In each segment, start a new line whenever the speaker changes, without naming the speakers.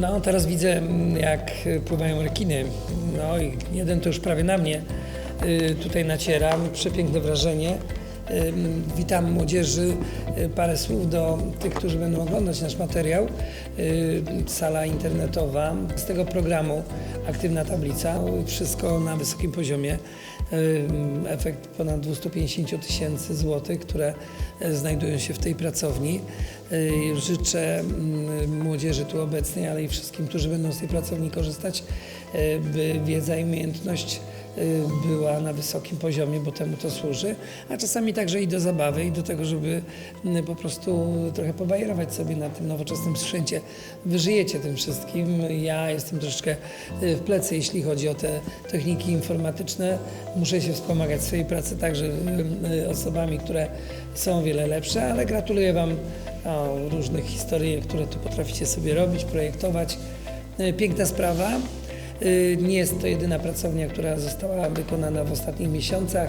No, teraz widzę, mm, jak y, pływają rekiny. No i jeden to już prawie na mnie y, tutaj naciera. Przepiękne wrażenie. Witam młodzieży. Y, Parę słów do tych, którzy będą oglądać nasz materiał. Sala internetowa z tego programu Aktywna Tablica. Wszystko na wysokim poziomie. Efekt ponad 250 tysięcy złotych, które e, znajdują się w tej pracowni. Y, Życzę mm, młodzieży tu obecnej, ale i wszystkim, którzy będą z tej pracowni korzystać, y, by wiedza i umiejętność y, była na wysokim poziomie, bo temu to służy, a czasami także i do zabawy i do tego, żeby mm, po prostu trochę pobajerować sobie na tym nowoczesnym sprzęcie. Wy żyjecie tym wszystkim. Ja jestem troszeczkę w plecy, jeśli chodzi o te techniki informatyczne. Muszę się wspomagać w swojej pracy także osobami, które są o wiele lepsze, ale gratuluję Wam różnych historii, które tu potraficie sobie robić, projektować. Y, Piękna sprawa. Y, Nie jest to jedyna pracownia, która została wykonana w ostatnich miesiącach.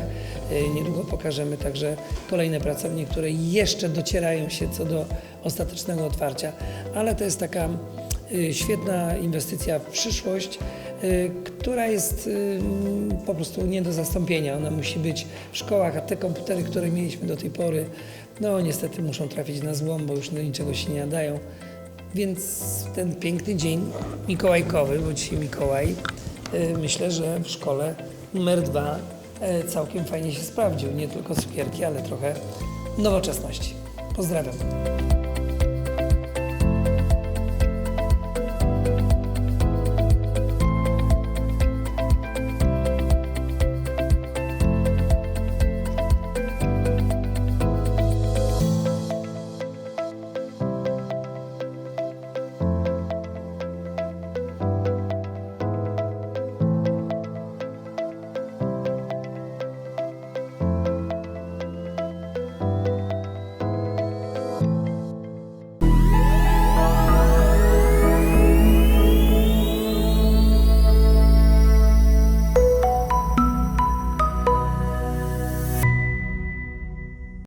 Y, Niedługo pokażemy także kolejne pracownie, które jeszcze docierają się co do ostatecznego otwarcia, ale to jest taka świetna inwestycja w przyszłość, która jest y, po prostu nie do zastąpienia. Ona musi być w szkołach, a te komputery, które mieliśmy do tej pory, no niestety muszą trafić na złom, bo już do niczego się nie nadają. Więc ten piękny dzień mikołajkowy, bo dzisiaj Mikołaj, y, myślę, że w szkole numer dwa y, całkiem fajnie się sprawdził. Nie tylko cukierki, ale trochę nowoczesności. Pozdrawiam.